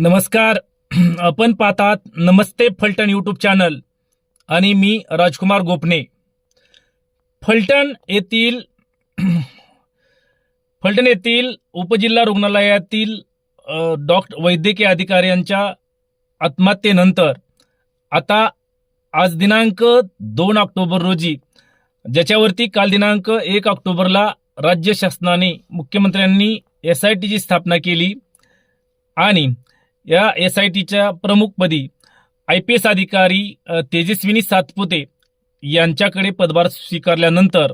नमस्कार. आपण पाहतात नमस्ते फलटण यूट्यूब चॅनल आणि मी राजकुमार गोपने. फलटण येथील फलटण येथील उपजिल्हा रुग्णालयातील डॉक्टर वैद्यकीय अधिकाऱ्यांच्या आत्महत्येनंतर आता आज दिनांक दोन ऑक्टोबर रोजी ज्याच्यावरती काल दिनांक एक ऑक्टोबरला राज्य शासनाने मुख्यमंत्र्यांनी एस आय टीची स्थापना केली आणि या एस आय टीच्या प्रमुखपदी आय पी एस अधिकारी तेजस्विनी सातपुते यांच्याकडे पदभार स्वीकारल्यानंतर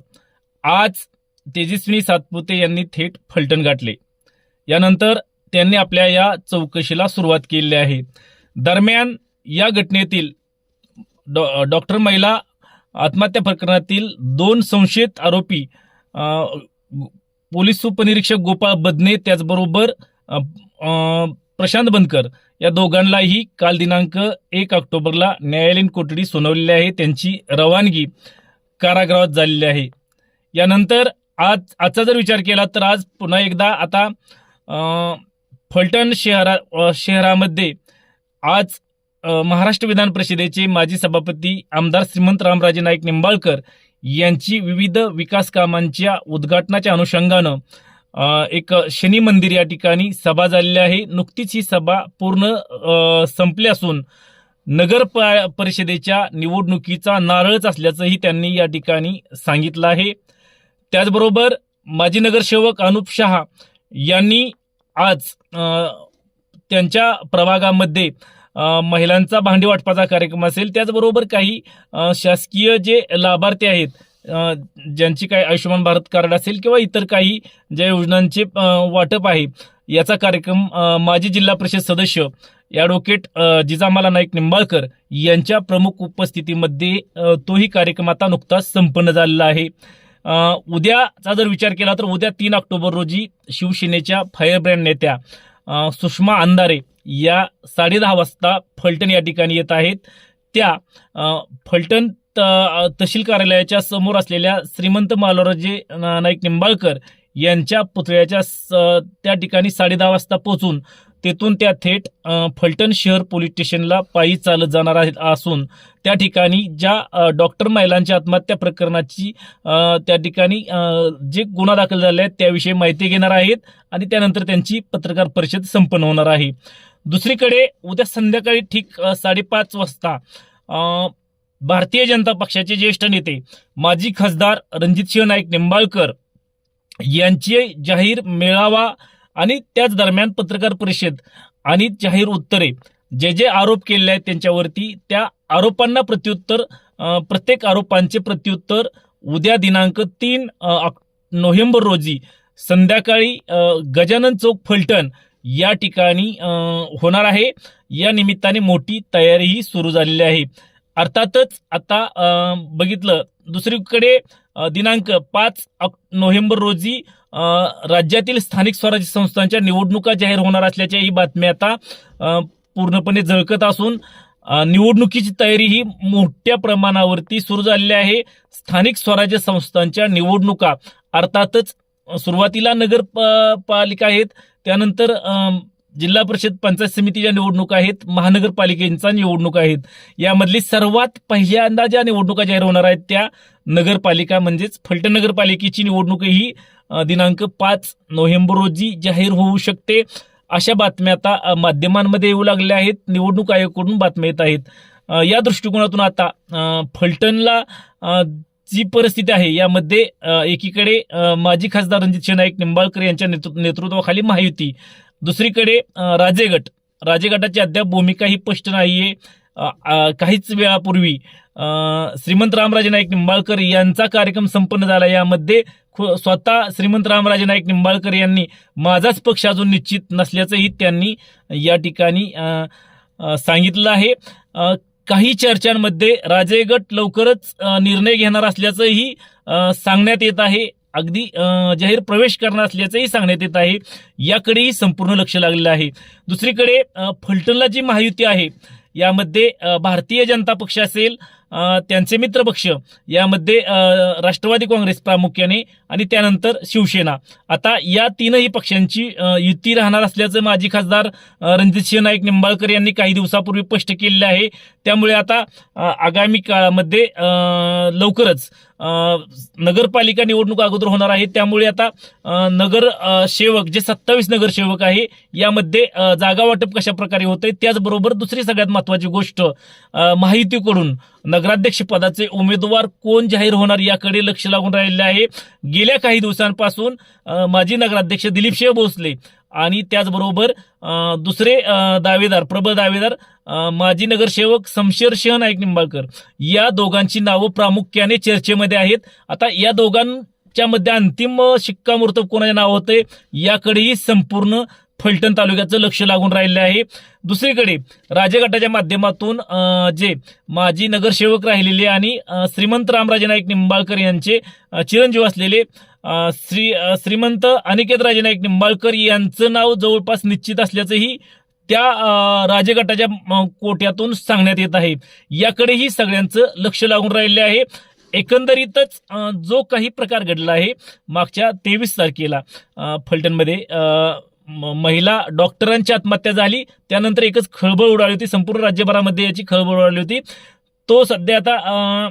आज तेजस्विनी सातपुते यांनी थेट फलटण गाठले. यानंतर त्यांनी आपल्या या चौकशीला सुरुवात केली आहे. दरम्यान या घटनेतील डॉ डॉक्टर महिला आत्महत्या प्रकरणातील दोन संशयित आरोपी पोलीस उपनिरीक्षक गोपाळ बदने त्याचबरोबर प्रशांत बनकर या दोघांनाही काल दिनांक एक ऑक्टोबरला न्यायालयीन कोठडी सुनावलेली आहे. त्यांची रवानगी कारागृहात झालेली आहे. यानंतर आज आजचा जर विचार केला तर आज पुन्हा एकदा आता अं, फलटण शहरा शहरामध्ये आज महाराष्ट्र विधान परिषदेचे माजी सभापती आमदार श्रीमंत रामराजे नाईक निंबाळकर यांची विविध विकास कामांच्या उद्घाटनाच्या अनुषंगानं एक शनी मंदिर या ठिकाणी सभा झालेली आहे. नुकतीच ही सभा पूर्ण संपली असून नगर परिषदेच्या निवडणुकीचा नारळच असल्याचंही त्यांनी या ठिकाणी सांगितलं आहे. त्याचबरोबर माजी नगरसेवक अनुप शहा यांनी आज त्यांच्या प्रभागामध्ये महिलांचा भांडी वाटपाचा कार्यक्रम असेल. त्याचबरोबर काही शासकीय जे लाभार्थी आहेत ज्यांची काही आयुष्यमान भारत कार्ड असेल किंवा इतर काही ज्या योजनांचे वाटप आहे याचा कार्यक्रम माजी जिल्हा परिषद सदस्य ॲडव्होकेट जिजामाला नाईक निंबाळकर यांच्या प्रमुख उपस्थितीमध्ये तोही कार्यक्रम आता नुकताच संपन्न झालेला आहे. उद्याचा जर विचार केला तर उद्या तीन ऑक्टोबर रोजी शिवसेनेच्या फायरब्रँड नेत्या सुषमा अंधारे या साडेदहा वाजता फलटण या ठिकाणी येत आहेत. त्या फलटण तहसील कार्यालयाच्या समोर असलेल्या श्रीमंत मालोराजे ना- नाईक निंबाळकर यांच्या पुतळ्याच्या स- त्या ठिकाणी साडेदहा वाजता पोहोचून तेथून त्या थेट फलटण शहर पोलीस स्टेशनला पायी चालत जाणार आहेत असून त्या ठिकाणी ज्या डॉक्टर महिलांच्या आत्महत्या प्रकरणाची त्या ठिकाणी जे गुन्हा दाखल झाले आहेत त्याविषयी माहिती घेणार आहेत आणि त्यानंतर त्यांची पत्रकार परिषद संपन्न होणार आहे. दुसरीकडे उद्या संध्याकाळी ठीक साडेपाच वाजता भारतीय जनता पक्षाचे ज्येष्ठ नेते माजी खासदार रणजितसिंह नाईक निंबाळकर यांचे जाहीर मेळावा आणि त्याच दरम्यान पत्रकार परिषद आणि जाहीर उत्तरे. जे जे आरोप केले आहेत त्यांच्यावरती त्या आरोपांना प्रत्युत्तर प्रत्येक आरोपांचे प्रत्युत्तर उद्या दिनांक तीन नोव्हेंबर रोजी संध्याकाळी गजानन चौक फलटण या ठिकाणी होणार आहे. या निमित्ताने मोठी तयारीही सुरू झालेली आहे. अर्थातच आता बघितलं दुसरीकडे दिनांक पाच नोव्हेंबर रोजी राज्यातील स्थानिक स्वराज्य संस्थांच्या निवडणुका जाहीर होणार असल्याच्या ही बातम्या आता पूर्णपणे झळकत असून निवडणुकीची तयारी ही मोठ्या प्रमाणावरती सुरू झालेली आहे. स्थानिक स्वराज्य संस्थांच्या निवडणुका अर्थातच सुरुवातीला नगर प- पालिका आहेत त्यानंतर जिल्हा परिषद पंचायत समितीच्या निवडणुका आहेत महानगरपालिकेच्या निवडणुका आहेत. यामधली सर्वात पहिल्यांदा ज्या निवडणुका जाहीर होणार आहेत त्या नगरपालिका म्हणजेच फलटण नगरपालिकेची निवडणूक ही दिनांक पाच नोव्हेंबर रोजी जाहीर होऊ शकते. अशा बातम्या आता माध्यमांमध्ये येऊ लागल्या आहेत निवडणूक आयोगाकडून बातम्या येत आहेत. या दृष्टिकोनातून आता फलटणला जी परिस्थिती आहे यामध्ये एकीकडे माजी खासदार रणजित शेनायक निंबाळकर यांच्या नेतृ- नेतृत्वाखाली महायुती दुसरीकडे राजेगट. राजेगटाची अद्याप भूमिका ही स्पष्ट नाहीये. काहीच वेळापूर्वी श्रीमंत रामराजे नाईक निंबाळकर यांचा कार्यक्रम संपन्न झाला. यामध्ये स्वतः श्रीमंत रामराजे नाईक निंबाळकर यांनी माझाच पक्ष अजून निश्चित नसल्याचंही त्यांनी या ठिकाणी सांगितलं आहे. काही चर्चांमध्ये राजे गट लवकरच निर्णय घेणार असल्याचंही सांगण्यात येत आहे. अगदी जाहीर प्रवेश करणार असल्याचंही सांगण्यात येत आहे. याकडेही संपूर्ण लक्ष लागलेलं आहे. दुसरीकडे फलटणला जी महायुती आहे यामध्ये भारतीय जनता पक्ष असेल त्यांचे मित्रपक्ष यामध्ये राष्ट्रवादी काँग्रेस प्रामुख्याने आणि त्यानंतर शिवसेना. आता या तीनही पक्षांची युती राहणार असल्याचं माजी खासदार रणजितसिंह नाईक निंबाळकर यांनी काही दिवसापूर्वी स्पष्ट केलेलं आहे. त्यामुळे आता आगामी काळामध्ये लवकरच नगरपालिका निवडणूक अगोदर होणार आहे. त्यामुळे आता नगर सेवक जे सत्तावीस नगरसेवक आहे यामध्ये जागा वाटप कशा प्रकारे आहे त्याचबरोबर दुसरी सगळ्यात महत्वाची गोष्ट माहितीकडून नगराध्यक्ष पदाचे उमेदवार कोण जाहीर होणार याकडे लक्ष लागून राहिलेले आहे. गेल्या काही दिवसांपासून माजी नगराध्यक्ष दिलीपशे भोसले आणि त्याचबरोबर दुसरे दावेदार प्रबळ दावेदार माजी नगरसेवक शमशेर शेह नाईक निंबाळकर. या दोघांची नावं प्रामुख्याने चर्चेमध्ये आहेत. आता या दोघांच्या मध्ये अंतिम शिक्कामोर्तब कोणाचे नाव होते याकडेही संपूर्ण फलटण तालुक्याचं लक्ष लागून राहिलं आहे. दुसरीकडे राजगटाच्या माध्यमातून जे माजी नगरसेवक राहिलेले आणि श्रीमंत रामराजे नाईक निंबाळकर यांचे चिरंजीव असलेले श्री श्रीमंत अनिकेत राजे नाईक निंबाळकर यांचं नाव जवळपास निश्चित असल्याचंही त्या राजगटाच्या कोट्यातून सांगण्यात येत आहे. याकडेही सगळ्यांचं लक्ष लागून राहिले आहे. एकंदरीतच जो काही प्रकार घडला आहे मागच्या तेवीस तारखेला फलटणमध्ये म- महिला डॉक्टरांची आत्महत्या झाली. त्यानंतर एकच खळबळ उडाली होती. संपूर्ण राज्यभरामध्ये याची खळबळ उडाली होती. तो सध्या आता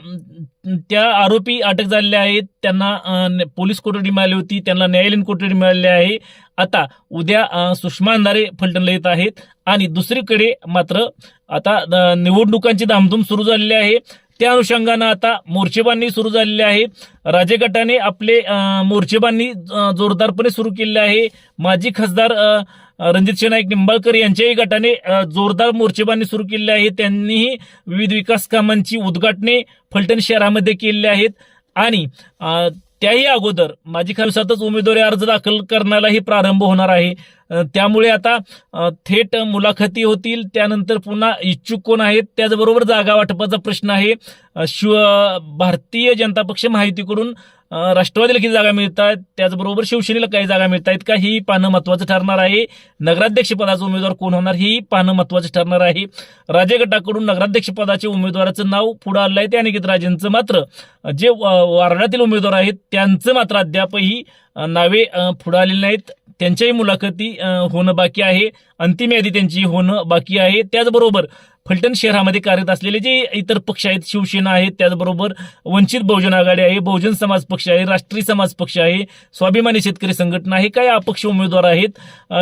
त्या आरोपी अटक झालेले आहेत. त्यांना न- पोलीस कोठडी मिळाली होती त्यांना न्यायालयीन कोठडी मिळाली आहे. आता उद्या सुषमा अंधारे फलटणला येत आहेत. आणि दुसरीकडे मात्र आता निवडणुकांची धामधूम सुरू झालेली आहे. त्या अनुषंगानं आता मोर्चेबांनी सुरू झालेले आहे. राजे गटाने आपले मोर्चेबांनी जोरदारपणे सुरू केले आहे. माजी खासदार रणजित नाईक निंबाळकर यांच्याही गटाने जोरदार मोर्चेबांधणी सुरू केली आहे. त्यांनीही विविध विकास कामांची उद्घाटने फलटण शहरामध्ये केलेली आहेत. आणि त्याही अगोदर माजी खालसातच उमेदवारी अर्ज दाखल करण्यालाही प्रारंभ होणार आहे. त्यामुळे आता थेट मुलाखती होतील. त्यानंतर पुन्हा इच्छुक कोण आहेत त्याचबरोबर जागा वाटपाचा प्रश्न आहे. शिव भारतीय जनता पक्ष माहितीकडून राष्ट्रवादीला किती जागा मिळतात? त्याचबरोबर शिवसेनेला काही जागा मिळत आहेत का? ही पाहणं महत्वाचं ठरणार आहे. नगराध्यक्षपदाचा उमेदवार कोण होणार? ही पाहणं महत्वाचं ठरणार आहे. राजे गटाकडून नगराध्यक्षपदाच्या उमेदवाराचं नाव पुढे आलं आहे ते अनिकेत राजेंचं मात्र जे वा- उमेदवार आहेत त्यांचं मात्र अद्यापही नावे पुढं पुढे आलेली नाहीत. त्यांच्याही मुलाखती होणं बाकी आहे. अंतिम यादी त्यांची होणं बाकी आहे. त्याचबरोबर फलटण शहरामध्ये कार्यरत असलेले जे इतर पक्ष आहेत शिवसेना आहे त्याचबरोबर वंचित बहुजन आघाडी आहे बहुजन समाज पक्ष आहे राष्ट्रीय समाज पक्ष आहे स्वाभिमानी शेतकरी संघटना आहे काही अपक्ष उमेदवार आहेत.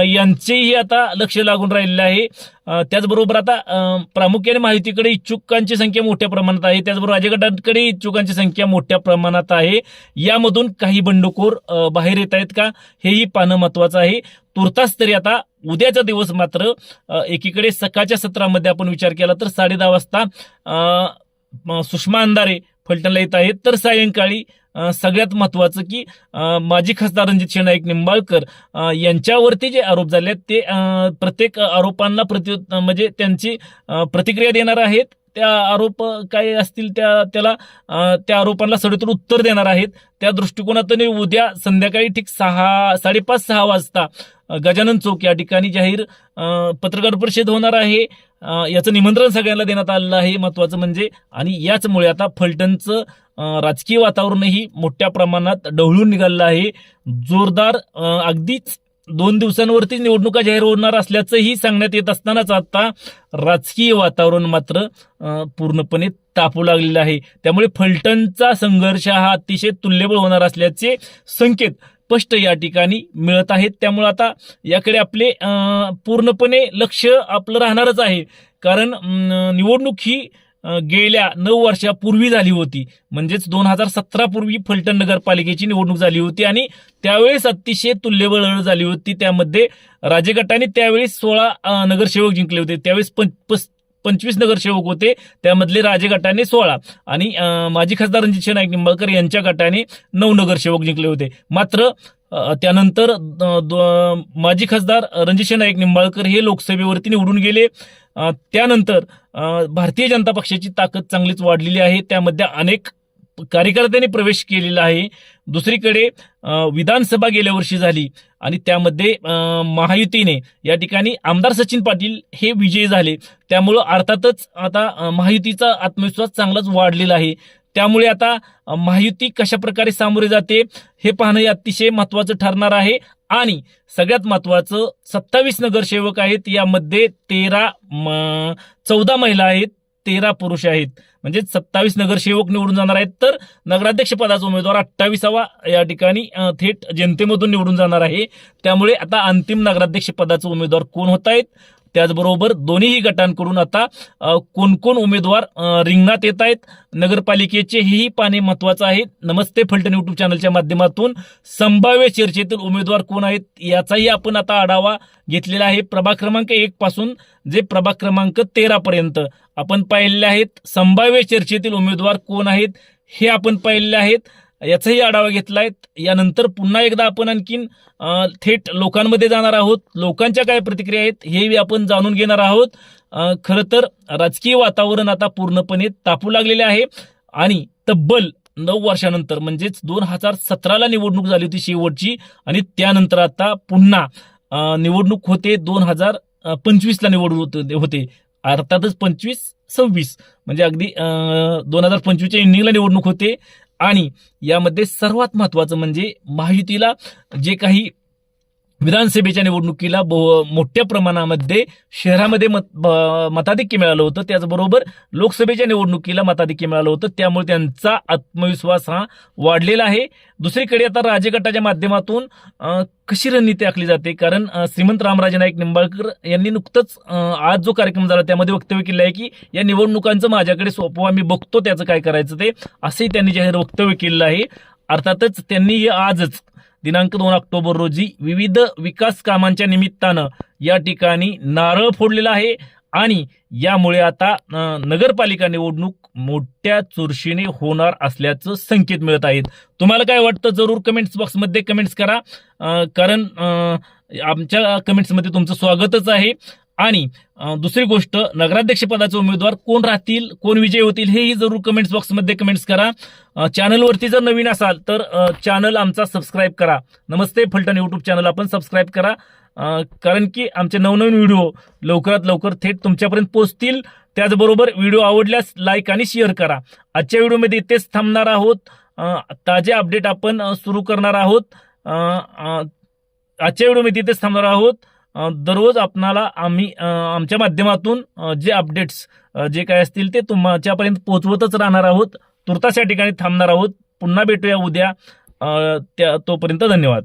यांचेही आता लक्ष लागून राहिलेलं आहे. त्याचबरोबर आता प्रामुख्याने माहितीकडे इच्छुकांची संख्या मोठ्या प्रमाणात आहे. त्याचबरोबर राजगटांकडे इच्छुकांची संख्या मोठ्या प्रमाणात आहे. यामधून काही बंडखोर बाहेर येत आहेत का? हेही पाहणं महत्वाचं आहे. तुर्तास तरी आता उद्याचा दिवस मात्र एकीकडे सकाळच्या सत्रामध्ये आपण विचार केला तर साडे दहा वाजता सुषमा अंधारे फलटणला येत आहेत. तर सायंकाळी सगळ्यात महत्वाचं की माजी खासदार रणजित नाईक निंबाळकर यांच्यावरती जे आरोप झाले आहेत ते प्रत्येक आरोपांना प्रति म्हणजे त्यांची प्रतिक्रिया देणार आहेत. त्या आरोप काय असतील त्या त्याला त्या आरोपांना सडेतोड उत्तर देणार आहेत. त्या दृष्टिकोनातून उद्या संध्याकाळी ठीक सहा साडेपाच सहा वाजता गजानन चौक या ठिकाणी जाहीर पत्रकार परिषद होणार आहे. याचं निमंत्रण सगळ्यांना देण्यात आलेलं आहे. महत्वाचं म्हणजे आणि याचमुळे आता फलटणचं राजकीय वातावरणही मोठ्या प्रमाणात ढवळून निघालं आहे. जोरदार अगदीच दोन दिवसांवरती निवडणुका जाहीर होणार असल्याचंही सांगण्यात येत असतानाच आता राजकीय वातावरण मात्र पूर्णपणे तापू लागलेलं आहे. त्यामुळे फलटणचा संघर्ष हा अतिशय तुल्यबळ होणार असल्याचे संकेत स्पष्ट या ठिकाणी मिळत आहेत. त्यामुळे आता याकडे आपले पूर्णपणे लक्ष आपलं राहणारच आहे. कारण निवडणूक ही गेल्या नऊ वर्षापूर्वी झाली होती. म्हणजेच दोन हजार सतरा पूर्वी फलटण नगरपालिकेची निवडणूक झाली होती आणि त्यावेळेस अतिशय तुल्यबळ लढत झाली होती. त्यामध्ये राजगटाने त्यावेळेस सोळा नगरसेवक जिंकले होते. त्यावेळेस पंच पंचवीस नगरसेवक होते. त्यामधले राजगटाने सोळा आणि माजी खासदार रणजित नाईक निंबाळकर यांच्या गटाने नऊ नगरसेवक जिंकले होते. मात्र त्यानंतर दो- माजी खासदार रणजित नाईक निंबाळकर हे लोकसभेवरती निवडून गेले. त्यानंतर भारतीय जनता पक्षाची ताकद चांगलीच वाढलेली आहे. त्यामध्ये अनेक कार्यकर्त्यांनी प्रवेश केलेला आहे. दुसरीकडे विधानसभा गेल्या वर्षी झाली आणि त्यामध्ये महायुतीने या ठिकाणी आमदार सचिन पाटील हे विजयी झाले. त्यामुळं अर्थातच आता महायुतीचा आत्मविश्वास चांगलाच वाढलेला आहे. त्यामुळे आता महायुती कशा प्रकारे सामोरे जाते हे पाहणं हे अतिशय महत्वाचं ठरणार आहे. आणि सगळ्यात महत्वाचं सत्तावीस नगरसेवक आहेत यामध्ये तेरा चौदा महिला आहेत तेरा पुरुष आहेत. म्हणजे सत्तावीस नगरसेवक निवडून जाणार आहेत. तर नगराध्यक्ष पदाचा उमेदवार अठ्ठावीसावा या ठिकाणी थेट जनतेमधून निवडून जाणार आहे. त्यामुळे आता अंतिम नगराध्यक्ष पदाचे उमेदवार कोण होत आहेत? त्याचबरोबर दोन्हीही गटांकडून आता कोणकोण कोण कोण उमेदवार रिंगणात येत आहेत. नगरपालिकेचे हेही पाणे महत्वाचं आहे. नमस्ते फलटण युट्यूब चॅनलच्या माध्यमातून. संभाव्य चर्चेतील उमेदवार कोण आहेत याचाही आपण आता आढावा घेतलेला आहे. प्रभाग क्रमांक एक पासून जे प्रभाग क्रमांक तेरा पर्यंत आपण पाहिलेले आहेत. संभाव्य चर्चेतील उमेदवार कोण आहेत हे आपण पाहिलेले आहेत. याचाही आढावा घेतलाय यानंतर पुन्हा एकदा आपण आणखीन थेट लोकांमध्ये जाणार आहोत. लोकांच्या काय प्रतिक्रिया आहेत हेही आपण जाणून घेणार आहोत. खरं तर राजकीय वातावरण आता पूर्णपणे तापू लागलेले आहे आणि तब्बल नऊ वर्षानंतर म्हणजेच दोन हजार सतराला निवडणूक झाली होती शेवटची आणि त्यानंतर आता पुन्हा निवडणूक होते. दोन हजार पंचवीसला निवडणूक होते- होते. अर्थातच पंचवीस सव्वीस. म्हणजे अगदी दोन हजार पंचवीसच्या इनिंगला निवडणूक होते. आणि यामध्ये सर्वात महत्वाचं म्हणजे महायुतीला जे काही विधानसभेच्या निवडणुकीला बहु- मोठ्या प्रमाणामध्ये शहरामध्ये मत ब- मताधिक्य मिळालं होतं. त्याचबरोबर लोकसभेच्या निवडणुकीला मताधिक्य मिळालं होतं. त्यामुळे त्यांचा आत्मविश्वास हा वाढलेला आहे. दुसरीकडे आता राजगटाच्या माध्यमातून कशी रणनीती आखली जाते? कारण श्रीमंत रामराजे नाईक निंबाळकर यांनी नुकतंच आज जो कार्यक्रम झाला त्यामध्ये वक्तव्य केलं आहे की या निवडणुकांचं माझ्याकडे सोपवा मी बघतो त्याचं काय करायचं ते असंही त्यांनी जाहीर वक्तव्य केलेलं आहे. अर्थातच त्यांनी हे आजच दिनांक दोन ऑक्टोबर रोजी विविध विकास कामांच्या निमित्तानं या ठिकाणी नारळ फोडलेला आहे आणि यामुळे आता नगरपालिका निवडणूक मोठ्या चुरशीने होणार असल्याचं संकेत मिळत आहेत. तुम्हाला काय वाटतं? जरूर कमेंट्स बॉक्समध्ये कमेंट्स करा. कारण आमच्या कमेंट्समध्ये तुमचं स्वागतच आहे. आणि दुसरी गोष्ट नगराध्यक्ष पदाचे उमेदवार कोण राहतील कोण विजय होतील हेही जरूर कमेंट्स बॉक्समध्ये कमेंट्स करा. चॅनलवरती जर नवीन असाल तर चॅनल आमचा सबस्क्राईब करा. नमस्ते फलटण यूट्यूब चॅनल आपण सबस्क्राईब करा. कारण की आमचे नवनवीन व्हिडिओ लवकरात लवकर थेट तुमच्यापर्यंत पोहोचतील. त्याचबरोबर व्हिडिओ आवडल्यास लाईक आणि शेअर करा. आजच्या व्हिडिओमध्ये इथेच थांबणार आहोत. ताजे अपडेट आपण सुरू करणार आहोत. आजच्या व्हिडिओमध्ये इथेच थांबणार आहोत. दररोज आपणाला आम्ही आमच्या माध्यमातून जे अपडेट्स जे काय असतील ते तुमच्यापर्यंत पोहोचवतच राहणार आहोत. तुर्तास या ठिकाणी थांबणार आहोत. पुन्हा भेटूया उद्या. त्या तोपर्यंत धन्यवाद.